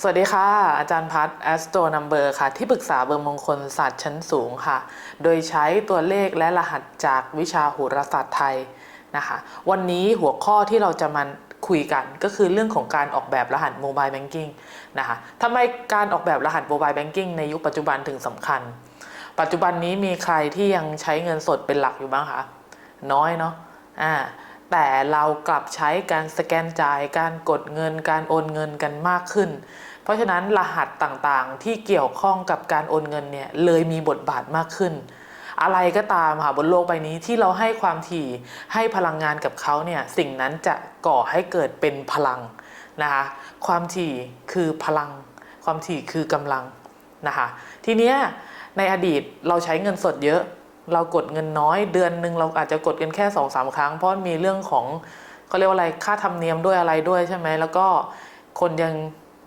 สวัสดีค่ะ อาจารย์พัฒแอสโตรนัมเบอร์ค่ะ ที่ปรึกษาเบอร์มงคลศาสตร์ชั้นสูงค่ะ โดยใช้ตัวเลขและรหัสจากวิชาโหราศาสตร์ไทยนะคะ วันนี้หัวข้อที่เราจะมาคุยกันก็คือเรื่องของการออกแบบรหัสโมบายแบงกิ้งนะคะทำไมการออกแบบรหัสโมบายแบงกิ้งในยุคปัจจุบันถึงสำคัญ ปัจจุบันนี้มีใครที่ยังใช้เงินสดเป็นหลักอยู่บ้างคะ น้อยเนาะอ่า แต่เรากลับใช้การสแกนจ่าย การกดเงิน การโอนเงินกันมากขึ้น เพราะฉะนั้นรหัสต่างๆ ที่เกี่ยวข้องกับการโอนเงินเนี่ยเลยมีบทบาทมากขึ้น อะไรก็ตามค่ะบนโลกใบนี้ที่เราให้ความถี่ให้พลังงานกับเขาเนี่ยสิ่งนั้นจะก่อให้เกิดเป็นพลังนะคะความถี่คือพลัง ความถี่คือกำลังนะคะทีเนี้ยในอดีตเราใช้เงินสดเยอะ เรากดเงินน้อยเดือนหนึ่งเราอาจจะกดกันแค่สองสามครั้ง เพราะมีเรื่องของเขาเรียกว่าอะไรค่าธรรมเนียมด้วยอะไรด้วยใช่ไหมแล้วก็คนยัง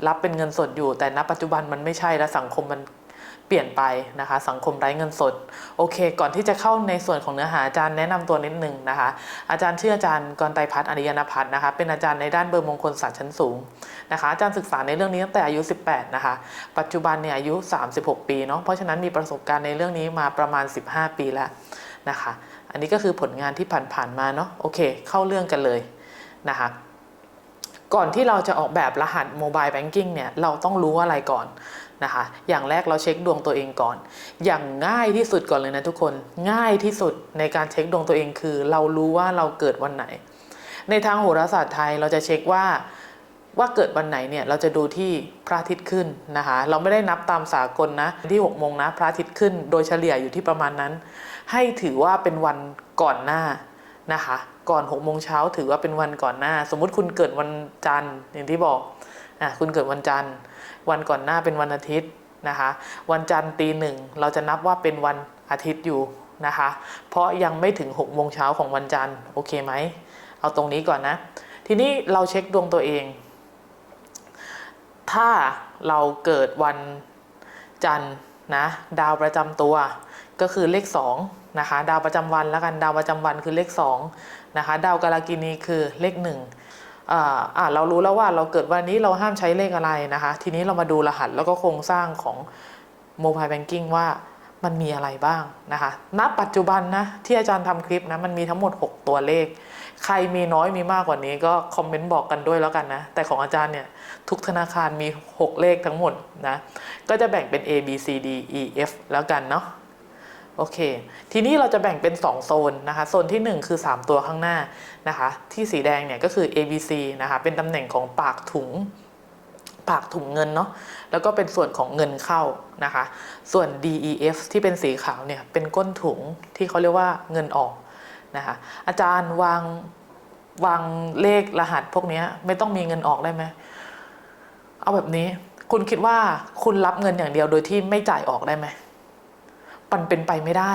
รับเป็นเงินสดอยู่ แต่ณปัจจุบันมันไม่ใช่แล้วสังคมมันเปลี่ยนไปนะคะ สังคมไร้เงินสด โอเค ก่อนที่จะเข้าในส่วนของเนื้อหาอาจารย์แนะนำตัวนิดนึงนะคะ อาจารย์ชื่ออาจารย์กรไตรพัฒน์อริยนพัฒน์นะคะ เป็นอาจารย์ในด้านเบอร์มงคลศาสตร์ชั้นสูง นะคะอาจารย์ศึกษาในเรื่องนี้ตั้งแต่อายุ 18 นะคะ ปัจจุบันเนี่ยอายุ 36 ปีเนาะเพราะฉะนั้นมีประสบการณ์ในเรื่องนี้มาประมาณ 15 ปีแล้วนะคะ อันนี้ก็คือผลงานที่ผ่านๆมาเนาะโอเค เข้าเรื่องกันเลยนะคะก่อนที่เราจะออกแบบรหัสโมบายแบงกิ้งเนี่ยเราต้องรู้อะไรก่อนนะคะ อย่างแรกเราเช็คดวงตัวเองก่อน อย่างง่ายที่สุดก่อนเลยนะทุกคน ง่ายที่สุดในการเช็คดวงตัวเองคือ เรารู้ว่าเราเกิดวันไหน ในทางโหราศาสตร์ไทยเราจะเช็คว่า ว่าเกิดวันไหนเนี่ยเราจะดูที่พระอาทิตย์ขึ้นนะคะ เราไม่ได้นับตามสากลนะที่6โมงนะพระอาทิตย์ขึ้น โดยเฉลี่ยอยู่ที่ประมาณนั้น ให้ถือว่าเป็นวันก่อนหน้านะคะ ก่อน6โมงเช้าถือว่าเป็นวันก่อนหน้า สมมุติคุณเกิดวันจันทร์อย่างที่บอกอะคุณเกิดวันจันทร์ วันก่อนหน้าเป็นวันอาทิตย์นะคะ วันจันทร์ตีหนึ่งเราจะนับว่าเป็นวันอาทิตย์อยู่นะคะ เพราะยังไม่ถึง6โมงเช้าของวันจันทร์โอเคไหมเอาตรงนี้ก่อนนะ ทีนี้เราเช็คดวงตัวเอง ถ้าเราเกิดวันจันทร์นะดาวประจำตัวก็คือเลข2นะคะดาวประจำวันแล้วกันดาวประจำวันคือเลข2นะคะดาวกาลกินีคือเลข1อ่าอ่าเรารู้แล้วว่าเราเกิดวันนี้เราห้ามใช้เลขอะไรนะคะ ทีนี้เรามาดูรหัสแล้วก็โครงสร้างของโมบายแบงกิ้งว่ามันมีอะไรบ้างนะคะณปัจจุบันนะที่อาจารย์ทำคลิปนะมันมีทั้งหมด 6 ตัวเลข ใครมีน้อยมีมากกว่านี้ก็คอมเมนต์บอกกันด้วยแล้วกันนะ แต่ของอาจารย์เนี่ยทุกธนาคารมี 6 เลขทั้งหมดนะ ก็จะแบ่งเป็น A B C D E F แล้วกันเนาะโอเค ทีนี้เราจะแบ่งเป็น 2 โซนนะคะ โซนที่ 1 คือ 3 ตัวข้างหน้านะคะ ที่สีแดงเนี่ยก็คือ A B C นะคะ เป็นตำแหน่งของปากถุง ปากถุงเงินเนาะ แล้วก็เป็นส่วนของเงินเข้านะคะ ส่วน D E F ที่เป็นสีขาวเนี่ย เป็นก้นถุงที่เขาเรียกว่าเงินออก นะคะอาจารย์วางวางเลขรหัสพวกนี้ไม่ต้องมีเงินออกได้ไหมเอาแบบนี้ คุณคิดว่าคุณรับเงินอย่างเดียวโดยที่ไม่จ่ายออกได้ไหมมันเป็นไปไม่ได้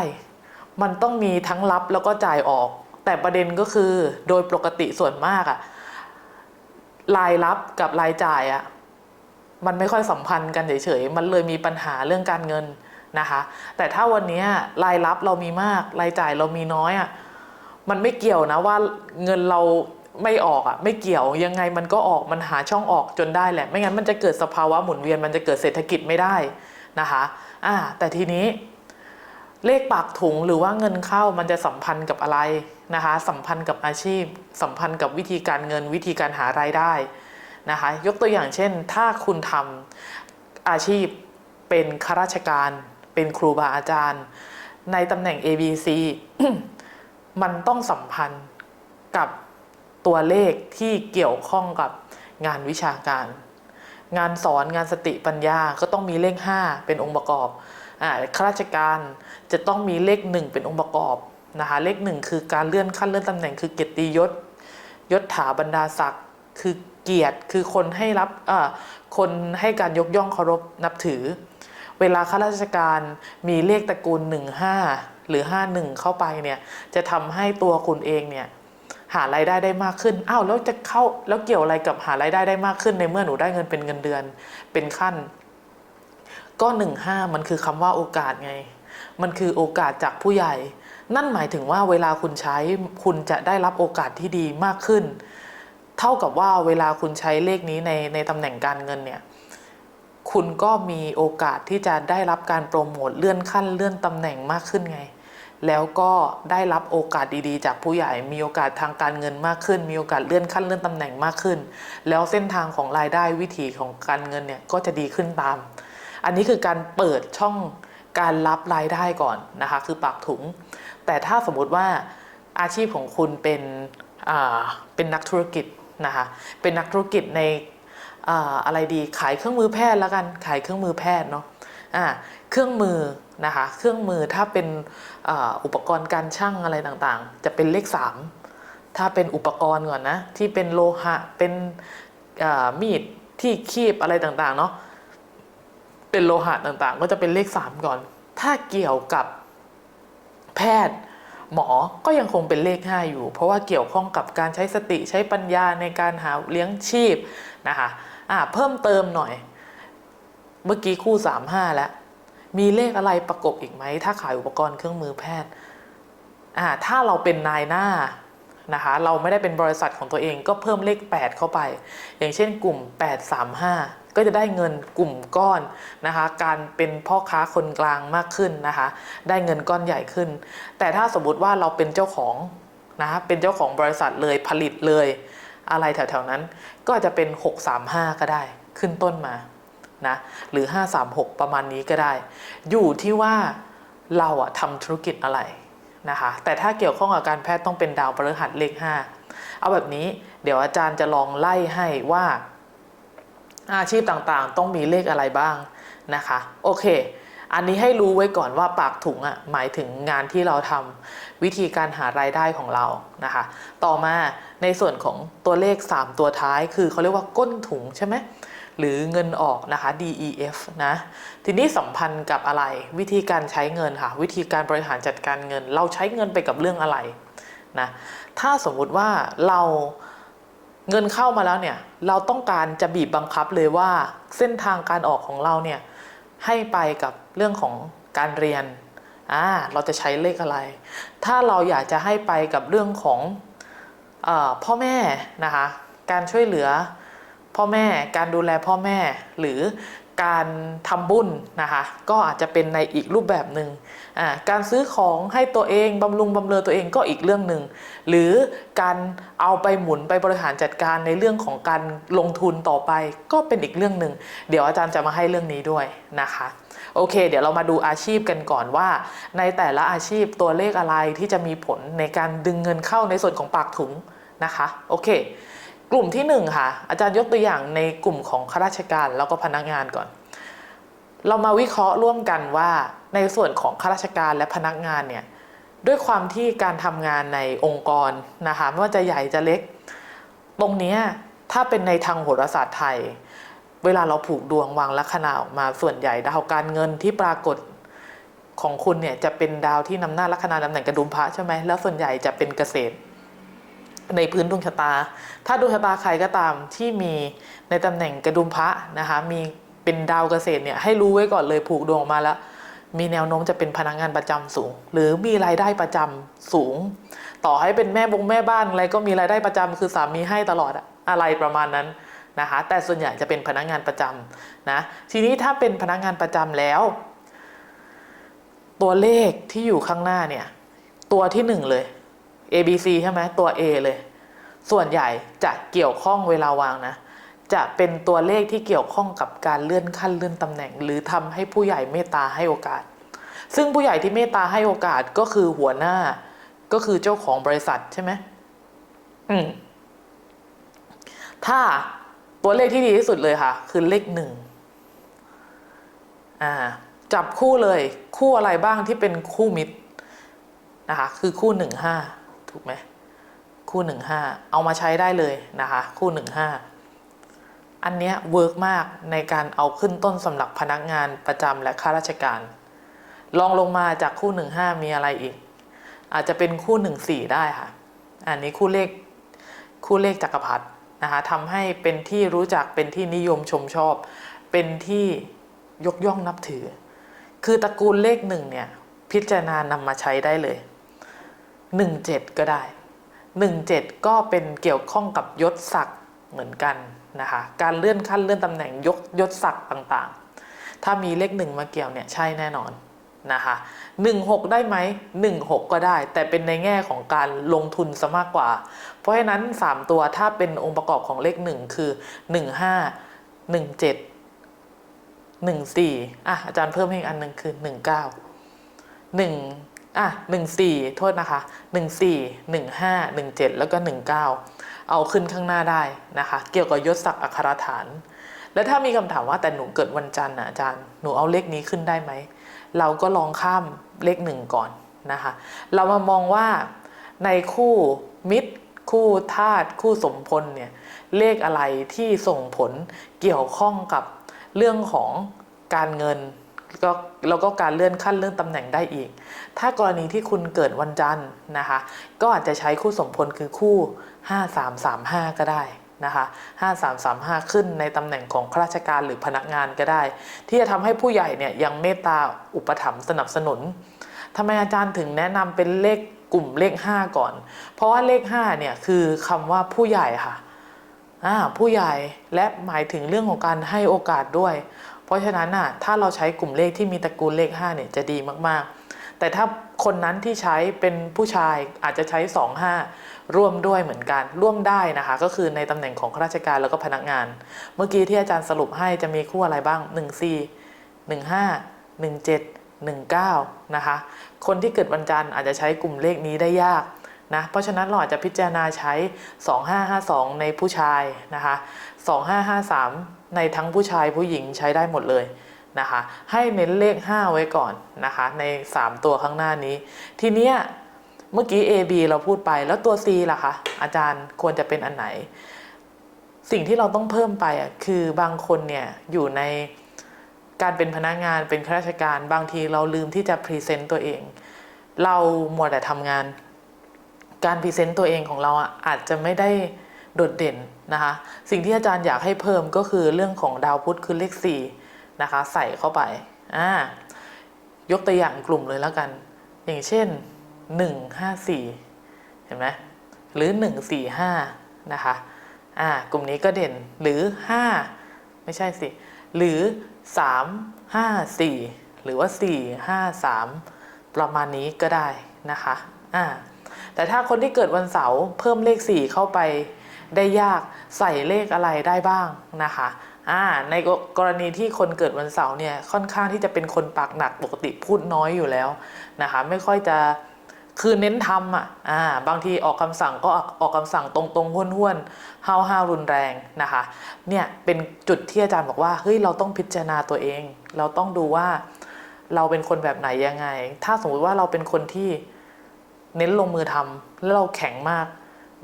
มันต้องมีทั้งรับแล้วก็จ่ายออก แต่ประเด็นก็คือโดยปกติส่วนมากอะรายรับกับรายจ่ายอะมันไม่ค่อยสัมพันธ์กันเฉยๆ มันเลยมีปัญหาเรื่องการเงินนะคะ แต่ถ้าวันนี้รายรับเรามีมาก รายจ่ายเรามีน้อยอะ มันไม่เกี่ยวนะว่าเงินเราไม่ออกอะไม่เกี่ยวยังไงมันก็ออกมันหาช่องออกจนได้แหละ ไม่งั้นมันจะเกิดสภาวะหมุนเวียนมันจะเกิดเศรษฐกิจไม่ได้นะคะอ่าแต่ทีนี้เลขปากถุงหรือว่าเงินเข้ามันจะสัมพันธ์กับอะไรนะคะ สัมพันธ์กับอาชีพ สัมพันธ์กับวิธีการเงินวิธีการหารายได้นะคะ ยกตัวอย่างเช่น ถ้าคุณทำอาชีพเป็นข้าราชการ เป็นครูบาอาจารย์ ในตำแหน่ง A B C มันต้องสัมพันธ์กับตัวเลขที่เกี่ยวข้องกับงานวิชาการ งานสอนงานสติปัญญาก็ต้องมีเลข 5 เป็นองค์ประกอบอ่าข้าราชการจะต้องมีเลข 1 เป็นองค์ประกอบนะคะเลข 1 คือการเลื่อนขั้นเลื่อนตำแหน่งคือเกียรติยศยศถาบรรดาศักดิ์คือเกียรติคือคนให้รับอ่าคนให้การยกย่องเคารพนับถือ เวลาข้าราชการมีเลขตระกูล 15 หรือ 51 เข้าไปเนี่ยจะทำให้ตัวคุณเองเนี่ยหารายได้ได้มากขึ้น อ้าวแล้วจะเข้าแล้วเกี่ยวอะไรกับหารายได้ได้มากขึ้นในเมื่อหนูได้เงินเป็นเงินเดือนเป็นขั้น ก็หนึ่งห้ามันคือคำว่าโอกาสไง มันคือโอกาสจากผู้ใหญ่ นั่นหมายถึงว่าเวลาคุณใช้คุณจะได้รับโอกาสที่ดีมากขึ้น เท่ากับว่าเวลาคุณใช้เลขนี้ในในตำแหน่งการเงินเนี่ย คุณก็มีโอกาสที่จะได้รับการโปรโมทเลื่อนขั้นเลื่อนตำแหน่งมากขึ้นไง แล้วก็ได้รับโอกาสดีๆ จากผู้ใหญ่ มีโอกาสทางการเงินมากขึ้น มีโอกาสเลื่อนขั้นเลื่อนตำแหน่งมากขึ้น แล้วเส้นทางของรายได้วิถีของการเงินเนี่ยก็จะดีขึ้นตาม อันนี้คือการเปิดช่องการรับรายได้ก่อนนะคะ คือปากถุง แต่ถ้าสมมติว่าอาชีพของคุณเป็นอ่าเป็นนักธุรกิจนะคะ เป็นนักธุรกิจใน อะไรดีขายเครื่องมือแพทย์แล้วกันขายเครื่องมือแพทย์เนาะอ่าเครื่องมือนะคะเครื่องมือถ้าเป็นอ,อุปกรณ์การช่างอะไรต่างๆ จะเป็นเลข 3 ถ้าเป็นอุปกรณ์ก่อนนะที่เป็นโลหะเป็นมีดที่คีบอะไรต่างๆเนาะเป็นโลหะต่างๆ ก็จะเป็นเลข 3 ก่อน ถ้าเกี่ยวกับแพทย์หมอก็ยังคงเป็นเลข 5 อยู่ เพราะว่าเกี่ยวข้องกับการใช้สติใช้ปัญญาในการหาเลี้ยงชีพนะคะ อ่าเพิ่มเติมหน่อย เมื่อกี้คู่35แล้ว มีเลขอะไรประกบอีกไหม ถ้าขายอุปกรณ์เครื่องมือแพทย์อ่าถ้าเราเป็นนายหน้านะคะเราไม่ได้เป็นบริษัทของตัวเองก็เพิ่มเลข 8 เข้าไป อย่างเช่นกลุ่ม 835 ก็จะได้เงินกลุ่มก้อนนะคะการเป็นพ่อค้าคนกลางมากขึ้นนะคะได้เงินก้อนใหญ่ขึ้น แต่ถ้าสมมติว่าเราเป็นเจ้าของนะคะเป็นเจ้าของบริษัทเลยผลิตเลย อะไรแถวๆนั้นก็จจะเป็น 635 ก็ได้ขึ้นต้นมานะหรือ 536 ประมาณนี้ก็ได้ อยู่ที่ว่าเราอะทำธุรกิจอะไรนะคะแต่ถ้าเกี่ยวข้องกับการแพทย์ต้องเป็นดาวพฤหัสเลข 5 เอาแบบนี้เดี๋ยวอาจารย์จะลองไล่ให้ว่าอาชีพต่างๆ ต้องมีเลขอะไรบ้างนะคะ โอเค อันนี้ให้รู้ไว้ก่อนว่าปากถุงอะ่ะหมายถึงงานที่เราทำวิธีการหารายได้ของเรานะคะ ต่อมาในส่วนของตัวเลข 3 ตัวท้าย คือเขาเรียกว่าก้นถุงใช่ไหมหรือเงินออกนะคะ DEF นะ ทีนี้สัมพันธ์กับอะไร วิธีการใช้เงินค่ะ วิธีการบริหารจัดการเงิน เราใช้เงินไปกับเรื่องอะไรนะ ถ้าสมมุติว่าเราเงินเข้ามาแล้วเนี่ย เราต้องการจะบีบบังคับเลยว่าเส้นทางการออกของเราเนี่ย ให้ไปกับเรื่องของการเรียนอ่าเราจะใช้เลขอะไร ถ้าเราอยากจะให้ไปกับเรื่องของอพ่อแม่นะคะการช่วยเหลือพ่อแม่การดูแลพ่อแม่หรือการทำบุญนะคะก็อาจจะเป็นในอีกรูปแบบหนึ่งอ่าการซื้อของให้ตัวเองบำรุงบำเรอตัวเองก็อีกเรื่องหนึ่งหรือการเอาไปหมุนไปบริหารจัดการในเรื่องของการลงทุนต่อไปก็เป็นอีกเรื่องหนึ่งเดี๋ยวอาจารย์จะมาให้เรื่องนี้ด้วยนะคะโอเค เดี๋ยวเรามาดูอาชีพกันก่อนว่า ในแต่ละอาชีพตัวเลขอะไรที่จะมีผลในการดึงเงินเข้าในส่วนของปากถุงนะคะโอเค กลุ่มที่หนึ่งค่ะ อาจารย์ยกตัวอย่างในกลุ่มของข้าราชการแล้วก็พนักงานก่อน เรามาวิเคราะห์ร่วมกันว่าในส่วนของข้าราชการและพนักงานเนี่ยด้วยความที่การทำงานในองค์กรนะคะไม่ว่าจะใหญ่จะเล็ก ตรงนี้ถ้าเป็นในทางโหราศาสตร์ไทย เวลาเราผูกดวงวางลัคนาออกมาส่วนใหญ่ดาวการเงินที่ปรากฏของคุณเนี่ยจะเป็นดาวที่นำหน้าลัคนาตำแหน่งกระดุมพระใช่ไหมแล้วส่วนใหญ่จะเป็นเกษตร ในพื้นดวงชะตา ถ้าดวงชะตาใครก็ตามที่มีในตำแหน่งกระดุมพระนะคะมีเป็นดาวเกษตรเนี่ยให้รู้ไว้ก่อนเลยผูกดวงมาแล้ว มีแนวโน้มจะเป็นพนักงานประจำสูง หรือมีรายได้ประจำสูง ต่อให้เป็นแม่บงแม่บ้านอะไรก็มีรายได้ประจำคือสามีให้ตลอดอะอะไรประมาณนั้นนะคะแต่ส่วนใหญ่จะเป็นพนักงานประจำนะทีนี้ถ้าเป็นพนักงานประจำแล้ว ตัวเลขที่อยู่ข้างหน้าเนี่ยตัวที่หนึ่งเลย A B C ใช่ไหมตัว A เลย ส่วนใหญ่จะเกี่ยวข้องเวลาวางนะ จะเป็นตัวเลขที่เกี่ยวข้องกับการเลื่อนขั้นเลื่อนตำแหน่ง หรือทำให้ผู้ใหญ่เมตตาให้โอกาส ซึ่งผู้ใหญ่ที่เมตตาให้โอกาสก็คือหัวหน้า ก็คือเจ้าของบริษัทใช่ไหมอืมถ้าตัวเลขที่ดีที่สุดเลยค่ะ คือเลขหนึ่งอ่าจับคู่เลยคู่อะไรบ้างที่เป็นคู่มิตรนะคะคือคู่หนึ่งห้า ถูกไหมคู่หนึ่งห้าเอามาใช้ได้เลยนะคะ คู่หนึ่งห้าอันเนี้ยเวิร์กมากในการเอาขึ้นต้นสำหรับพนักงานประจำและข้าราชการ ลองลงมาจากคู่หนึ่งห้ามีอะไรอีก อาจจะเป็นคู่หนึ่งสี่ได้ค่ะ อันนี้คู่เลขคู่เลขจักรพรรดินะคะทำให้เป็นที่รู้จักเป็นที่นิยมชมชอบ เป็นที่ยกย่องนับถือ คือตระกูลเลขหนึ่งเนี่ยพิจารณานำมาใช้ได้เลย หนึ่งเจ็ดก็ได้หนึ่งเจ็ดก็เป็นเกี่ยวข้องกับยศศักดิ์เหมือนกันนะคะการเลื่อนขั้นเลื่อนตำแหน่งยกยศศักดิ์ต่างๆ ถ้ามีเลขหนึ่งมาเกี่ยวเนี่ยใช่แน่นอนนะคะหนึ่งหกได้ไหมหนึ่งหกก็ได้ แต่เป็นในแง่ของการลงทุนซะมากกว่า เพราะฉะนั้นสามตัวถ้าเป็นองค์ประกอบของเลขหนึ่งคือหนึ่งห้าหนึ่งเจ็ดหนึ่งสี่อะอาจารย์เพิ่มให้อีกอันหนึ่งคือหนึ่งเก้าหนึ่ง อะหนึ่งสี่โทษนะคะหนึ่งสี่หนึ่งห้าหนึ่งเจ็ดแล้วก็หนึ่งเก้าเอาขึ้นข้างหน้าได้นะคะ เกี่ยวกับยศศักดิ์อัครฐาน แล้วถ้ามีคำถามว่าแต่หนูเกิดวันจันทร์นะอาจารย์หนูเอาเลขนี้ขึ้นได้ไหม เราก็ลองข้ามเลขหนึ่งก่อนนะคะ เรามามองว่าในคู่มิตร คู่ธาตุคู่สมพลเนี่ยเลขอะไรที่ส่งผลเกี่ยวข้องกับเรื่องของการเงิน ก็แล้วก็การเลื่อนขั้นเลื่อนตำแหน่งได้อีก ถ้ากรณีที่คุณเกิดวันจันทร์นะคะ ก็อาจจะใช้คู่สมพลคือคู่ 5335 ก็ได้นะคะ5335 ขึ้นในตำแหน่งของข้าราชการหรือพนักงานก็ได้ ที่จะทำให้ผู้ใหญ่เนี่ยยังเมตตาอุปถัมภ์สนับสนุนทำไมอาจารย์ถึงแนะนำเป็นเลขกลุ่มเลข 5 ก่อน เพราะว่าเลข 5 เนี่ยคือคำว่าผู้ใหญ่ค่ะผู้ใหญ่และหมายถึงเรื่องของการให้โอกาสด้วย เพราะฉะนั้นน่ะถ้าเราใช้กลุ่มเลขที่มีตระกูลเลข5เนี่ยจะดีมากๆ แต่ถ้าคนนั้นที่ใช้เป็นผู้ชายอาจจะใช้ 25 ร่วมด้วยเหมือนกันร่วมได้นะคะ ก็คือในตำแหน่งของข้าราชการแล้วก็พนักงาน เมื่อกี้ที่อาจารย์สรุปให้จะมีคู่อะไรบ้าง 1 4 1 5 1 7 1 9 นะคะ คนที่เกิดวันจันทร์อาจจะใช้กลุ่มเลขนี้ได้ยาก นะเพราะฉะนั้นเราอาจจะพิจารณาใช้ 2552 ในผู้ชายนะคะ 2553 ในทั้งผู้ชายผู้หญิงใช้ได้หมดเลยนะคะ ให้เน้นเลข 5 ไว้ก่อนนะคะ ใน 3 ตัวข้างหน้านี้ ทีเนี้ยเมื่อกี้ A B เราพูดไปแล้วตัว C ล่ะคะ อาจารย์ควรจะเป็นอันไหน สิ่งที่เราต้องเพิ่มไปอะคือบางคนเนี่ยอยู่ในการเป็นพนักงานเป็นข้าราชการ บางทีเราลืมที่จะพรีเซนต์ตัวเอง เรามัวแต่ทำงาน การพรีเซนต์ตัวเองของเราอาจจะไม่ได้โดดเด่นนะคะ สิ่งที่อาจารย์อยากให้เพิ่มก็คือเรื่องของดาวพุธคือเลข4นะคะ ใส่เข้าไปอ่ายกตัวอย่างกลุ่มเลยแล้วกัน อย่างเช่น 154 เห็นไหมหรือ 145 นะคะอ่ากลุ่มนี้ก็เด่นหรือ 5 ไม่ใช่สิ หรือ 3 5 4 หรือว่า 4 5 3 ประมาณนี้ก็ได้นะคะอ่า แต่ถ้าคนที่เกิดวันเสาร์เพิ่มเลข 4 เข้าไปได้ยากใส่เลขอะไรได้บ้างนะคะอ่าในกรณีที่คนเกิดวันเสาร์เนี่ยค่อนข้างที่จะเป็นคนปากหนักปกติพูดน้อยอยู่แล้วนะคะไม่ค่อยจะคือเน้นทำอะอ่าบางทีออกคำสั่งก็ออกออกคำสั่งตรงๆห้วนๆห้าวห้ารุนแรงนะคะเนี่ยเป็นจุดที่อาจารย์บอกว่าเฮ้ยเราต้องพิจารณาตัวเอง เราต้องดูว่าเราเป็นคนแบบไหนยังไง ถ้าสมมติว่าเราเป็นคนที่ เน้นลงมือทำแล้วเราแข็งมาก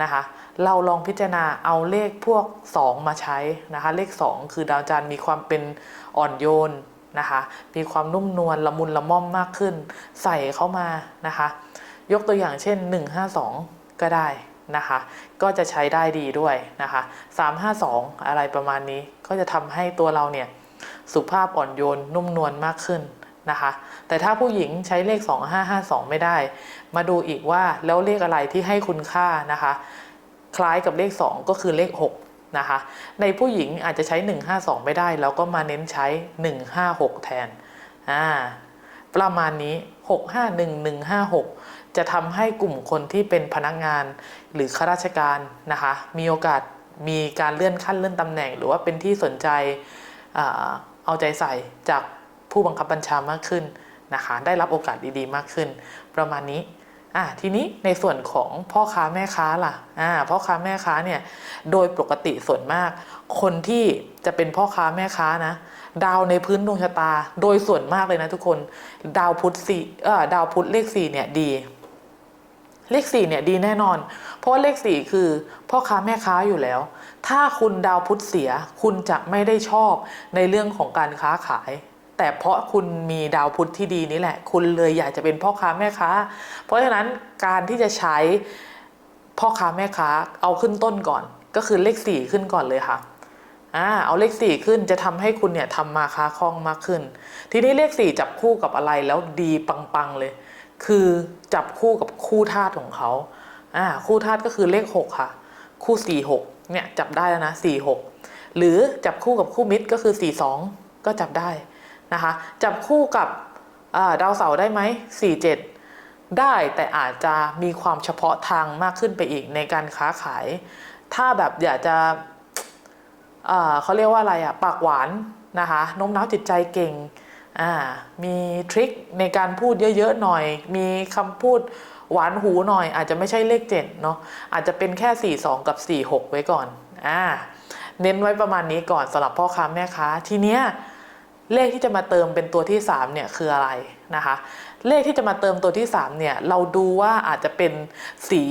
นะคะ เราลองพิจารณาเอาเลขพวก 2 มาใช้นะคะ เลข 2 คือดาวจันทร์มีความเป็นอ่อนโยนนะคะ มีความนุ่มนวลละมุนละม่อมมากขึ้น ใส่เข้ามานะคะ ยกตัวอย่างเช่น 152 ก็ได้นะคะ ก็จะใช้ได้ดีด้วยนะคะ 352 อะไรประมาณนี้ก็จะทำให้ตัวเราเนี่ยสุภาพอ่อนโยนนุ่มนวลมากขึ้นนะคะ แต่ถ้าผู้หญิงใช้เลข 2552 ไม่ได้ มาดูอีกว่าแล้วเลขอะไรที่ให้คุณค่านะคะ คล้ายกับเลข 2 ก็คือเลข 6 นะคะ ในผู้หญิงอาจจะใช้ 152 ไม่ได้ แล้วก็มาเน้นใช้ 156 แทนอ่าประมาณนี้ 651156 จะทำให้กลุ่มคนที่เป็นพนักงานหรือข้าราชการนะคะ มีโอกาสมีการเลื่อนขั้นเลื่อนตำแหน่ง หรือว่าเป็นที่สนใจอเอาใจใส่จากผู้บังคับบัญชามากขึ้นนะคะ ได้รับโอกาสดีๆ มากขึ้น ประมาณนี้ อะทีนี้ในส่วนของพ่อค้าแม่ค้าล่ะอ่าพ่อค้าแม่ค้าเนี่ยโดยปกติส่วนมาก คนที่จะเป็นพ่อค้าแม่ค้านะ ดาวในพื้นดวงชะตา โดยส่วนมากเลยนะทุกคน ดาวพุธสี่เออดาวพุธเลขสี่เนี่ยดี เลขสี่เนี่ยดีแน่นอน เพราะเลขสี่คือพ่อค้าแม่ค้าอยู่แล้ว ถ้าคุณดาวพุธเสียคุณจะไม่ได้ชอบในเรื่องของการค้าขาย แต่เพราะคุณมีดาวพุธที่ดีนี่แหละ คุณเลยอยากจะเป็นพ่อค้าแม่ค้า เพราะฉะนั้นการที่จะใช้พ่อค้าแม่ค้าเอาขึ้นต้นก่อน ก็คือเลขสี่ขึ้นก่อนเลยค่ะอ่าเอาเลขสี่ขึ้นจะทำให้คุณเนี่ยทำมาค้าคล่องมากขึ้น ทีนี้เลขสี่จับคู่กับอะไรแล้วดีปังๆเลย คือจับคู่กับคู่ธาตุของเขาอ่าคู่ธาตุก็คือเลขหกค่ะ คู่สี่หกเนี่ยจับได้แล้วนะสี่หกหรือจับคู่กับคู่มิตรก็คือสี่สองก็จับได้ นะคะ จับคู่กับาดาวเสาร์ได้ไหม47ได้แต่อาจจะมีความเฉพาะทางมากขึ้นไปอีกในการค้าขาย ถ้าแบบอยากจะเขาเรียกว่าอะไรอะปากหวานนะคะโน้มน้าวจิตใจเก่งมีทริคในการพูดเยอะๆหน่อย มีคำพูดหวานหูหน่อย อาจจะไม่ใช่เลข7เนาะอาจจะเป็นแค่ 42 กับ 46 ไว้ก่อนอ่าเน้นไว้ประมาณนี้ก่อนสำหรับพ่อค้าแม่ค้าทีเนี้ย เลขที่จะมาเติมเป็นตัวที่3เนี่ยคืออะไรนะคะ เลขที่จะมาเติมตัวที่3เนี่ยเราดูว่าอาจจะเป็นสี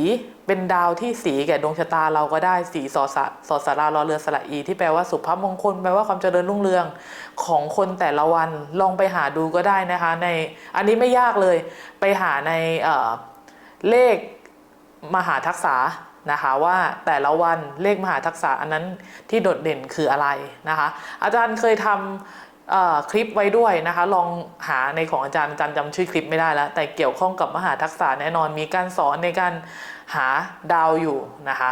เป็นดาวที่สีแก่ดวงชะตาเราก็ได้สีสอสะสอสารารอเรือสระอี ที่แปลว่าสุภาพมงคลแปลว่าความเจริญรุ่งเรืองของคนแต่ละวันลองไปหาดูก็ได้นะคะ ในอันนี้ไม่ยากเลยไปหาในเเลขมหาทักษะนะคะว่าแต่ละวันเลขมหาทักษะอันนั้นที่โดดเด่นคืออะไรนะคะ อาจารย์เคยทำเอ่อ คลิปไว้ด้วยนะคะ ลองหาในของอาจารย์อาจารย์จำชื่อคลิปไม่ได้แล้ว แต่เกี่ยวข้องกับมหาทักษะแน่นอนมีการสอนในการหาดาวอยู่นะคะ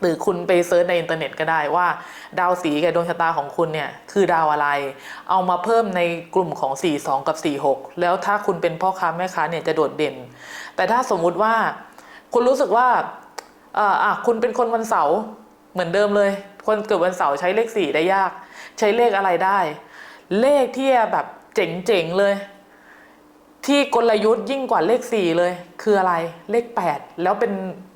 หรือคุณไปเซิร์ชในอินเทอร์เน็ตก็ได้ว่า ดาวสีกับดวงชะตาของคุณเนี่ยคือดาวอะไร เอามาเพิ่มในกลุ่มของ 42 กับ 46 แล้วถ้าคุณเป็นพ่อค้าแม่ค้าเนี่ยจะโดดเด่น แต่ถ้าสมมุติว่าคุณรู้สึกว่าอ่ออะคุณเป็นคนวันเสาร์เหมือนเดิมเลย คนเกิดวันเสาร์ใช้เลขสี่ได้ยาก ใช้เลขอะไรได้ เลขที่แบบเจ๋งๆเลย ที่กลยุทธ์ยิ่งกว่าเลขสี่เลย คืออะไรเลขแปดแล้วเป็น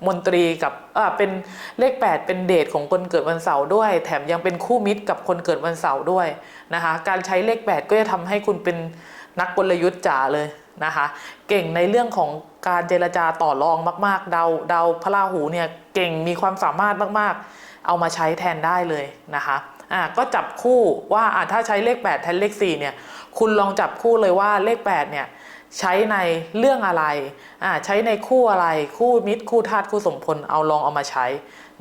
มนตรีกับอ่าเป็นเลขแปดเป็นเดทของคนเกิดวันเสาร์ด้วย แถมยังเป็นคู่มิตรกับคนเกิดวันเสาร์ด้วยนะคะ การใช้เลขแปดก็จะทำให้คุณเป็นนักกลยุทธ์จ๋าเลยนะคะเก่งในเรื่องของการเจรจาต่อรองมาก ๆ ดาวดาวพระราหูเนี่ยเก่งมีความสามารถมาก ๆ เอามาใช้แทนได้เลยนะคะ อ่าก็จับคู่ว่าอ่าถ้าใช้เลข 8 แทนเลข 4 เนี่ย คุณลองจับคู่เลยว่าเลข 8 เนี่ยใช้ในเรื่องอะไรอ่าใช้ในคู่อะไร คู่มิตร คู่ธาตุ คู่สมพล เอาลองเอามาใช้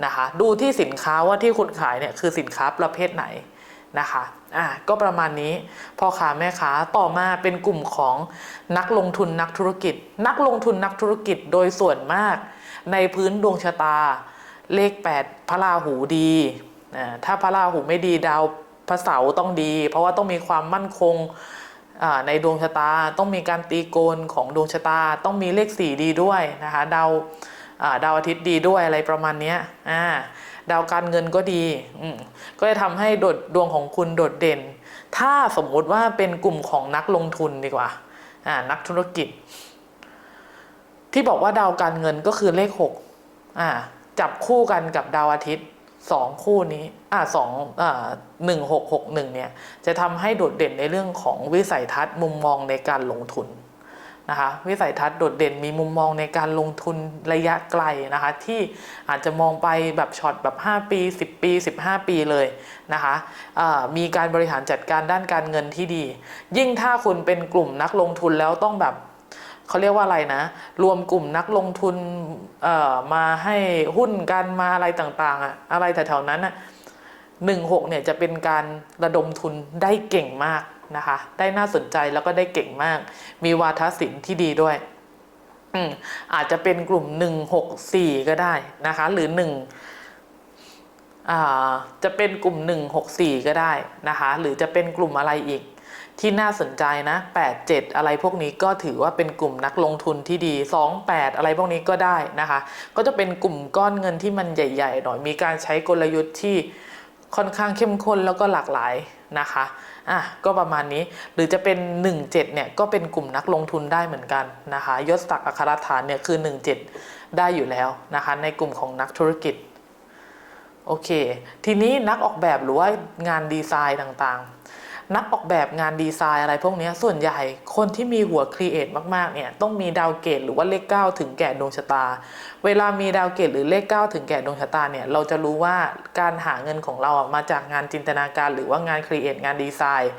นะคะ ดูที่สินค้าว่าที่คุณขายเนี่ยคือสินค้าประเภทไหนนะคะอ่าก็ประมาณนี้พ่อค้าแม่ค้าต่อมาเป็นกลุ่มของนักลงทุนนักธุรกิจ นักลงทุนนักธุรกิจโดยส่วนมาก ในพื้นดวงชะตา เลข 8 พระราหูดี ถ้าพระราหูไม่ดีดาวพระเสาร์ต้องดี เพราะว่าต้องมีความมั่นคงในดวงชะตาต้องมีการตีโกนของดวงชะตาต้องมีเลข4ดีด้วยนะคะดาวดาวอาทิตย์ดีด้วยอะไรประมาณนี้ดาวการเงินก็ดีก็จะทำให้ดดดวงของคุณโดดเด่น ถ้าสมมุติว่าเป็นกลุ่มของนักลงทุนดีกว่านักธุรกิจ ที่บอกว่าดาวการเงินก็คือเลขหกจับคู่กันกับดาวอาทิตย์ สองคู่นี้อ่าสองอ่าหนึ่งหกหกหนึ่งเนี่ยจะทำให้โดดเด่นในเรื่องของวิสัยทัศน์มุมมองในการลงทุนนะคะวิสัยทัศน์โดดเด่นมีมุมมองในการลงทุนระยะไกลนะคะที่อาจจะมองไปแบบช็อตแบบ 5 ปี 10 ปี 15 ปีเลยนะคะะมีการบริหารจัดการด้านการเงินที่ดี ยิ่งถ้าคุณเป็นกลุ่มนักลงทุนแล้วต้องแบบ เขาเรียกว่าอะไรนะ รวมกลุ่มนักลงทุนมาให้หุ้นกันมาอะไรต่างๆอะอะไรแถวๆนั้นอะหนึ่งหกเนี่ยจะเป็นการระดมทุนได้เก่งมากนะคะ ได้น่าสนใจแล้วก็ได้เก่งมาก มีวาทศิลป์ที่ดีด้วยอืมอาจจะเป็นกลุ่มหนึ่งหกสี่ก็ได้นะคะ หรือหนึ่งจะเป็นกลุ่มหนึ่งหกสี่ก็ได้นะคะ หรือจะเป็นกลุ่มอะไรอีก ที่น่าสนใจนะ 8 7 อะไรพวกนี้ก็ถือว่าเป็นกลุ่มนักลงทุนที่ดี 2 8 อะไรพวกนี้ก็ได้นะคะ ก็จะเป็นกลุ่มก้อนเงินที่มันใหญ่ๆหน่อย มีการใช้กลยุทธ์ที่ค่อนข้างเข้มข้นแล้วก็หลากหลายนะคะ อะ ก็ประมาณนี้ หรือจะเป็น 17 เนี่ย ก็เป็นกลุ่มนักลงทุนได้เหมือนกันนะคะ ยศศักดิ์อัครฐานเนี่ยคือ 17 ได้อยู่แล้วนะคะ ในกลุ่มของนักธุรกิจ โอเค ทีนี้นักออกแบบหรือว่างานดีไซน์ต่างๆ นักออกแบบงานดีไซน์อะไรพวกนี้ส่วนใหญ่คนที่มีหัวครีเอทมากๆเนี่ยต้องมีดาวเกตหรือว่าเลข 9 ถึงแก่ดวงชะตา เวลามีดาวเกตหรือเลข 9 ถึงแก่ดวงชะตาเนี่ยเราจะรู้ว่าการหาเงินของเราอะมาจากงานจินตนาการ หรือว่างานครีเอทงานดีไซน์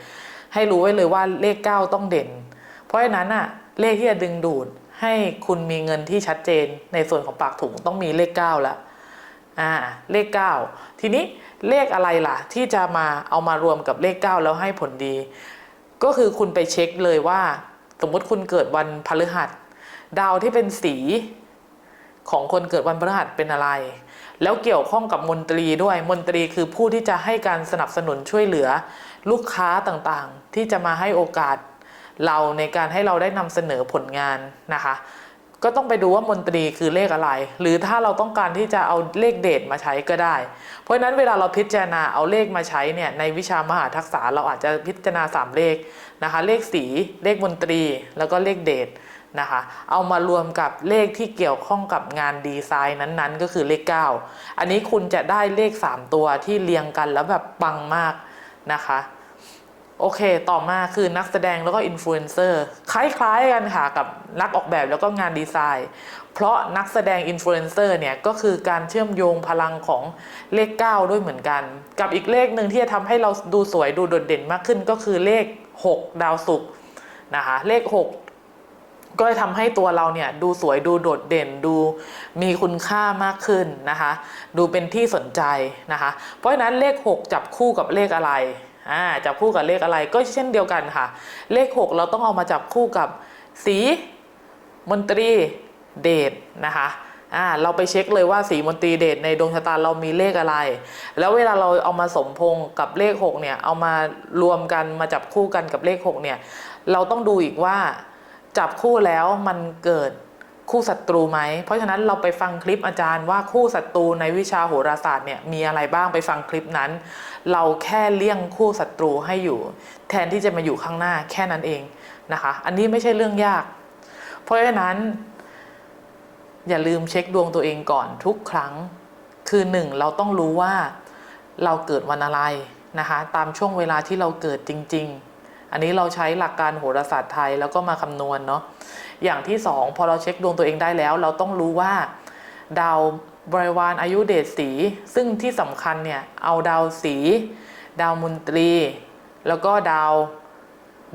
ให้รู้ไว้เลยว่าเลข 9 ต้องเด่น เพราะฉะนั้นอะเลขที่จะดึงดูดให้คุณมีเงินที่ชัดเจนในส่วนของปากถุงต้องมีเลข 9 แล้วอ่าเลข 9 ทีนี้ เลขอะไรล่ะ ที่จะมาเอามารวมกับเลข 9 แล้วให้ผลดี ก็คือคุณไปเช็คเลยว่า สมมติคุณเกิดวันพฤหัส ดาวที่เป็นสีของคนเกิดวันพฤหัสเป็นอะไร แล้วเกี่ยวข้องกับมนตรีด้วยมนตรีคือผู้ที่จะให้การสนับสนุนช่วยเหลือ ลูกค้าต่างๆ ที่จะมาให้โอกาสเราในการให้เราได้นำเสนอผลงานนะคะ ก็ต้องไปดูว่ามนตรีคือเลขอะไร หรือถ้าเราต้องการที่จะเอาเลขเดทมาใช้ก็ได้ เพราะฉะนั้นเวลาเราพิจารณาเอาเลขมาใช้เนี่ยในวิชามหาทักษะเราอาจจะพิจารณา 3 เลขนะคะ เลขสีเลขมนตรีแล้วก็เลขเดทนะคะเอามารวมกับเลขที่เกี่ยวข้องกับงานดีไซน์นั้นๆ ก็คือเลข 9 อันนี้คุณจะได้เลข 3 ตัวที่เรียงกันแล้วแบบปังมากนะคะ โอเค ต่อมาคือนักแสดงแล้วก็อินฟลูเอนเซอร์คล้ายๆกันค่ะกับนักออกแบบแล้วก็งานดีไซน์ เพราะนักแสดงอินฟลูเอนเซอร์เนี่ยก็คือการเชื่อมโยงพลังของเลข 9 ด้วยเหมือนกัน กับอีกเลขหนึ่งที่จะทำให้เราดูสวยดูโดดเด่นมากขึ้นก็คือเลข 6 ดาวศุกร์นะคะเลข 6 ก็จะทำให้ตัวเราเนี่ยดูสวยดูโดดเด่นดูมีคุณค่ามากขึ้นนะคะ ดูเป็นที่สนใจนะคะ เพราะฉะนั้นเลข 6 จับคู่กับเลขอะไร อ่าจับคู่กับเลขอะไรก็เช่นเดียวกันค่ะ เลข 6 เราต้องเอามาจับคู่กับสีมนตรีเดชนะคะอ่าเราไปเช็คเลยว่าสีมนตรีเดชในดวงชะตาเรามีเลขอะไร แล้วเวลาเราเอามาสมพงกับเลข 6 เนี่ย เอามารวมกันมาจับคู่กันกับเลข 6 เนี่ย เราต้องดูอีกว่าจับคู่แล้วมันเกิด คู่ศัตรูไหม เพราะฉะนั้นเราไปฟังคลิปอาจารย์ว่าคู่ศัตรูในวิชาโหราศาสตร์เนี่ยมีอะไรบ้างไปฟังคลิปนั้น เราแค่เลี่ยงคู่ศัตรูให้อยู่ แทนที่จะมาอยู่ข้างหน้าแค่นั้นเองนะคะ อันนี้ไม่ใช่เรื่องยาก เพราะฉะนั้น อย่าลืมเช็คดวงตัวเองก่อนทุกครั้ง คือหนึ่งเราต้องรู้ว่าเราเกิดวันอะไรนะคะ ตามช่วงเวลาที่เราเกิดจริง ๆ อันนี้เราใช้หลักการโหราศาสตร์ไทยแล้วก็มาคำนวณเนาะ อย่างที่สองพอเราเช็คดวงตัวเองได้แล้ว เราต้องรู้ว่า ดาวบริวารอายุเดชสี ซึ่งที่สำคัญเนี่ยเอาดาวสี ดาวมนตรี แล้วก็ดาว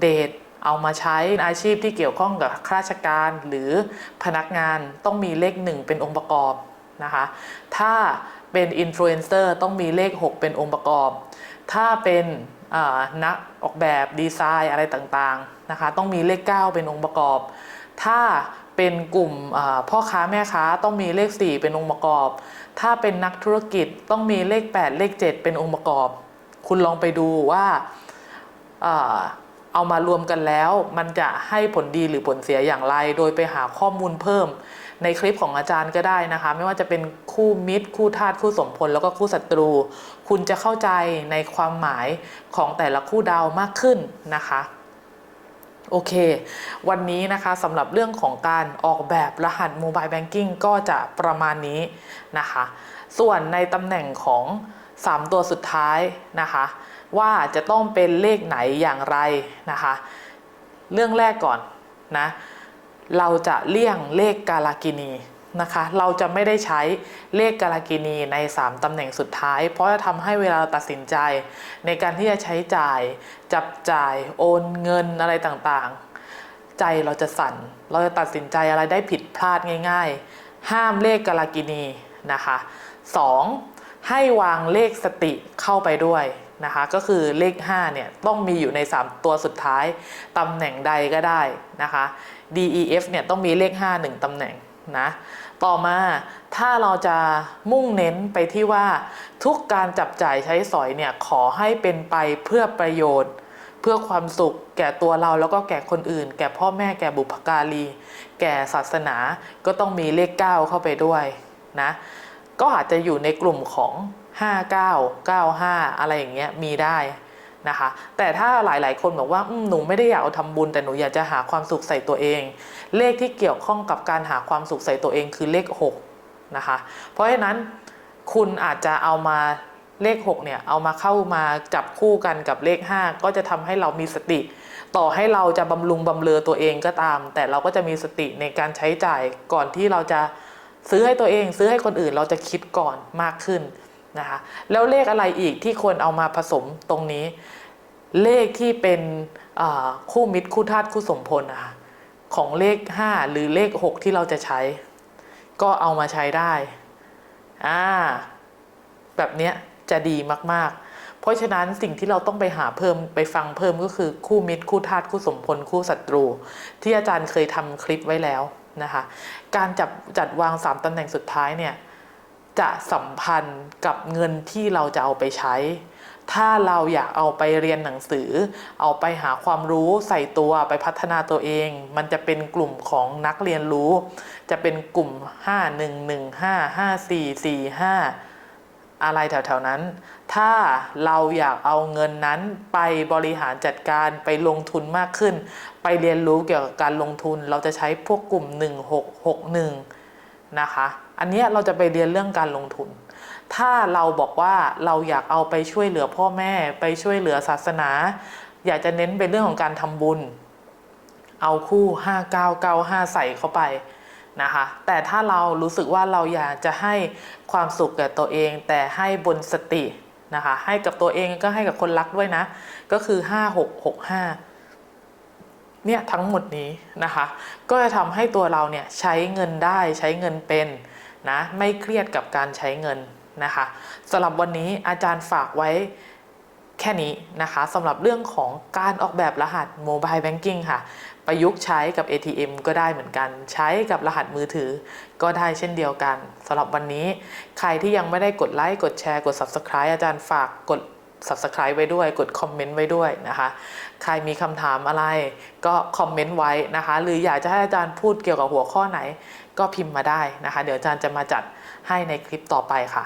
เดชเอามาใช้อาชีพที่เกี่ยวข้องกับข้าราชการหรือพนักงานต้องมีเลขหนึ่งเป็นองค์ประกอบนะคะ ถ้าเป็นอินฟลูเอนเซอร์ต้องมีเลข 6 เป็นองค์ประกอบ ถ้าเป็น นักออกแบบดีไซน์อะไรต่างๆนะคะต้องมีเลข 9 เป็นองค์ประกอบ ถ้าเป็นกลุ่มพ่อค้าแม่ค้าต้องมีเลข 4 เป็นองค์ประกอบ ถ้าเป็นนักธุรกิจต้องมีเลข 8 เลข 7 เป็นองค์ประกอบ คุณลองไปดูว่าเอามารวมกันแล้ว มันจะให้ผลดีหรือผลเสียอย่างไร โดยไปหาข้อมูลเพิ่ม ในคลิปของอาจารย์ก็ได้นะคะ ไม่ว่าจะเป็นคู่มิตร คู่ธาตุคู่สมพลแล้วก็คู่ศัตรู คุณจะเข้าใจในความหมายของแต่ละคู่ดาวมากขึ้นนะคะโอเค วันนี้นะคะสำหรับเรื่องของการออกแบบรหัส Mobile Banking ก็จะประมาณนี้นะคะ ส่วนในตำแหน่งของ 3 ตัวสุดท้ายนะคะ ว่าจะต้องเป็นเลขไหนอย่างไรนะคะ เรื่องแรกก่อนนะ เราจะเลี่ยงเลขกาลากินีนะคะ เราจะไม่ได้ใช้เลขกาลากินีใน 3 ตำแหน่งสุดท้าย เพราะจะทำให้เวลาเราตัดสินใจ ในการที่จะใช้จ่าย จับจ่าย โอนเงินอะไรต่างๆ ใจเราจะสั่น เราจะตัดสินใจอะไรได้ผิดพลาดง่าย ๆ ห้ามเลขกาลากินีนะคะ 2. ให้วางเลขสติเข้าไปด้วยนะคะก็คือเลข5เนี่ยต้องมีอยู่ใน 3 ตัวสุดท้ายตำแหน่งใดก็ได้นะคะ D E F เนี่ยต้องมีเลข 5 1ตำแหน่งนะต่อมาถ้าเราจะมุ่งเน้นไปที่ว่าทุกการจับจ่ายใช้สอยเนี่ยขอให้เป็นไปเพื่อประโยชน์ เพื่อความสุขแก่ตัวเราแล้วก็แก่คนอื่น แก่พ่อแม่แก่บุพการี แก่ศาสนาก็ต้องมีเลข 9 เข้าไปด้วยนะก็อาจจะอยู่ในกลุ่มของ 59 95 อะไรอย่างเงี้ยมีได้ นะคะ แต่ถ้าหลาย ๆ คนบอกว่าหนูไม่ได้อยากเอาทำบุญ แต่หนูอยากจะหาความสุขใส่ตัวเอง เลขที่เกี่ยวข้องกับการหาความสุขใส่ตัวเองคือเลข6นะคะ เพราะฉะนั้นคุณอาจจะเอามาเลข6เนี่ยเอามาเข้ามาจับคู่กันกับเลข 5 ก็จะทำให้เรามีสติ ต่อให้เราจะบำรุงบำเรอตัวเองก็ตาม แต่เราก็จะมีสติในการใช้จ่ายก่อนที่เราจะซื้อให้ตัวเอง ซื้อให้คนอื่นเราจะคิดก่อนมากขึ้นนะคะแล้วเลขอะไรอีกที่ควรเอามาผสมตรงนี้ เลขที่เป็นคู่มิตรคู่ธาตุคู่สมพลนะคะของเลข 5 หรือเลข 6 ที่เราจะใช้ ก็เอามาใช้ได้อ่าแบบเนี้ยจะดีมากๆ เพราะฉะนั้นสิ่งที่เราต้องไปหาเพิ่มไปฟังเพิ่มก็คือคู่มิตรคู่ธาตุคู่สมพลคู่ศัตรู ที่อาจารย์เคยทำคลิปไว้แล้วนะคะ การจับจัดวาง 3ตำแหน่งสุดท้ายเนี่ยจะสัมพันธ์กับเงินที่เราจะเอาไปใช้ ถ้าเราอยากเอาไปเรียนหนังสือ เอาไปหาความรู้ใส่ตัวไปพัฒนาตัวเอง มันจะเป็นกลุ่มของนักเรียนรู้ จะเป็นกลุ่ม 5 1 1 5 5 4 4 5 อะไรแถวๆนั้น ถ้าเราอยากเอาเงินนั้นไปบริหารจัดการไปลงทุนมากขึ้น ไปเรียนรู้เกี่ยวกับการลงทุน เราจะใช้พวกกลุ่ม 1661 นะคะ อันนี้เราจะไปเรียนเรื่องการลงทุน ถ้าเราบอกว่าเราอยากเอาไปช่วยเหลือพ่อแม่ไปช่วยเหลือศาสนา อยากจะเน้นเป็นเรื่องของการทำบุญ เอาคู่ 5995 ใส่เข้าไปนะคะแต่ถ้าเรารู้สึกว่าเราอยากจะให้ความสุขแก่ตัวเอง แต่ให้บนสตินะคะ ให้กับตัวเองก็ให้กับคนรักด้วยนะ ก็คือ 5665 เนี่ยทั้งหมดนี้นะคะ ก็จะทำให้ตัวเราเนี่ยใช้เงินได้ใช้เงินเป็นนะไม่เครียดกับการใช้เงิน นะคะสำหรับวันนี้อาจารย์ฝากไว้แค่นี้นะคะสำหรับเรื่องของการออกแบบรหัสโมบายแบงกิ้งค่ะ ประยุกต์ใช้กับ ATM ก็ได้เหมือนกัน ใช้กับรหัสมือถือ ก็ได้เช่นเดียวกันสำหรับวันนี้ ใครที่ยังไม่ได้กดไลค์กดแชร์กด Subscribe อาจารย์ฝากกด Subscribe ไว้ด้วยกดคอมเมนต์ไว้ด้วยนะคะ ใครมีคำถามอะไรก็คอมเมนต์ไว้นะคะ หรืออยากจะให้อาจารย์พูดเกี่ยวกับหัวข้อไหน ก็พิมพ์มาได้นะคะ เดี๋ยวอาจารย์จะมาจัดให้ในคลิปต่อไปค่ะ